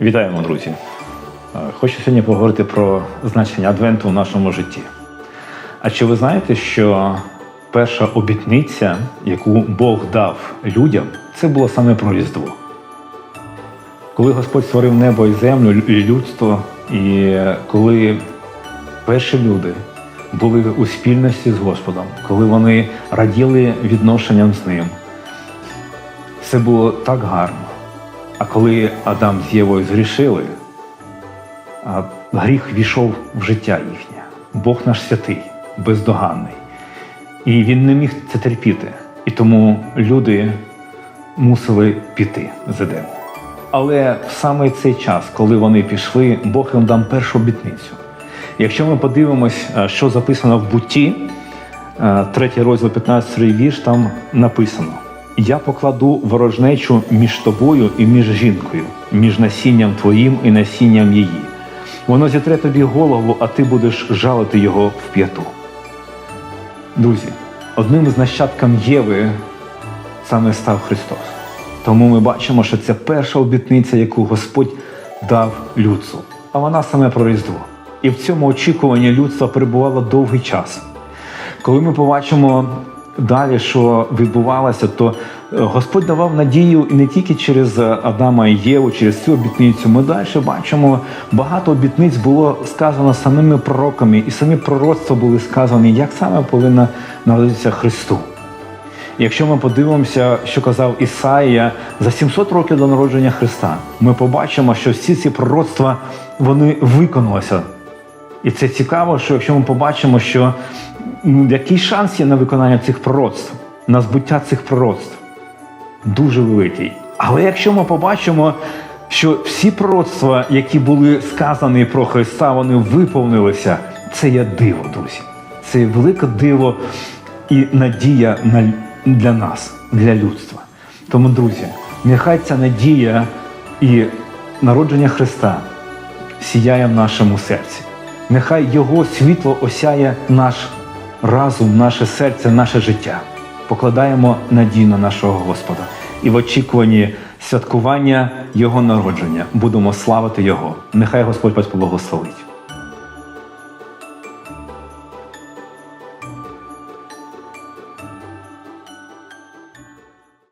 Вітаємо, друзі! Е, Хочу сьогодні поговорити про значення Адвенту в нашому житті. А чи ви знаєте, що перша обітниця, яку Бог дав людям, це було саме про Різдво? Коли Господь створив небо і землю і людство, і коли перші люди були у спільності з Господом, коли вони раділи відношенням з ним, все було так гарно. А коли Адам з Євою згрішили, гріх війшов в життя їхнє. Бог наш святий, бездоганний. І він не міг це терпіти. І тому люди мусили піти з Едему. Але в саме цей час, коли вони пішли, Бог їм дав першу обітницю. Якщо ми подивимось, е, що записано в бутті, е, третій розділ 15 вірш, там написано: Я покладу ворожнечу між тобою і між жінкою, між насінням твоїм і насінням її. Воно зітре тобі голову, а ти будеш жалити його в п'яту. Друзі, одним із нащадкам Єви саме став Христос. Тому ми бачимо, що це перша обітниця, яку Господь дав людству. А вона саме про Різдво. І в цьому очікуванні людство перебувало довгий час. Коли ми побачимо далі, що відбувалося, то е, Господь давав надію і не тільки через е, Адама і Єву, через цю обітницю. Ми далі бачимо, багато обітниць було сказано самими пророками, і самі пророцтва були сказані, як саме повинно народитися Христу. Якщо ми подивимося, що казав Ісаїя за 700 років до народження Христа, ми побачимо, що всі ці пророцтва вони виконалися. І це цікаво, що якщо ми побачимо, що який шанс є на виконання цих пророцтв, на збуття цих пророцтв, дуже великий. Але якщо ми побачимо, що всі пророцтва, які були сказані про Христа, вони виповнилися, це є диво, друзі. Це є велике диво і надія для нас, для людства. Тому, друзі, нехай ця надія і народження Христа сіяє в нашому серці. Нехай Його світло осяє наш разум, наше серце, наше життя. Покладаємо надію на нашого Господа і в очікуванні святкування Його народження будемо славити Його. Нехай Господь вас поблагословить.